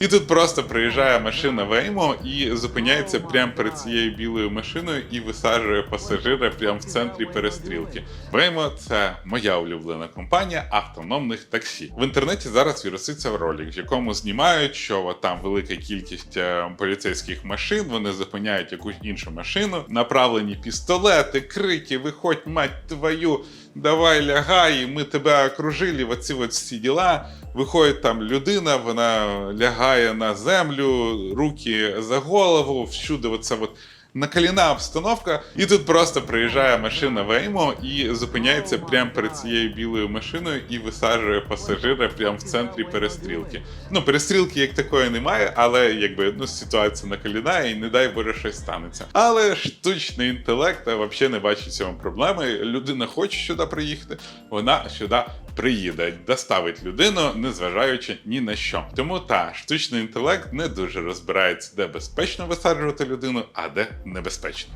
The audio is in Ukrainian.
І тут просто приїжджає машина Веймо і зупиняється прямо перед цією білою машиною і висаджує пасажира прямо в центрі перестрілки. Веймо це моя улюблена компанія автономних таксі. В інтернеті зараз віруситься ролик, в якому знімають, що там велика кількість е, поліцейських машин. Вони зупиняють якусь іншу машину, направлені пістолети, крики, виходь, мать твою, давай лягай, ми тебе окружили, оці от всі діла. Виходить там людина, вона лягає на землю, руки за голову, всюди оце от накаліна обстановка. І тут просто приїжджає машина Веймо і зупиняється прямо перед цією білою машиною і висаджує пасажира прямо в центрі перестрілки. Ну, перестрілки як такої немає, але якби ну ситуація накаліна і не дай Боже щось станеться. Але штучний інтелект взагалі не бачить в цьому проблеми. Людина хоче сюди приїхати, вона сюди приїде, доставить людину, незважаючи ні на що. Тому та штучний інтелект не дуже розбирається, де безпечно висаджувати людину, а де небезпечно.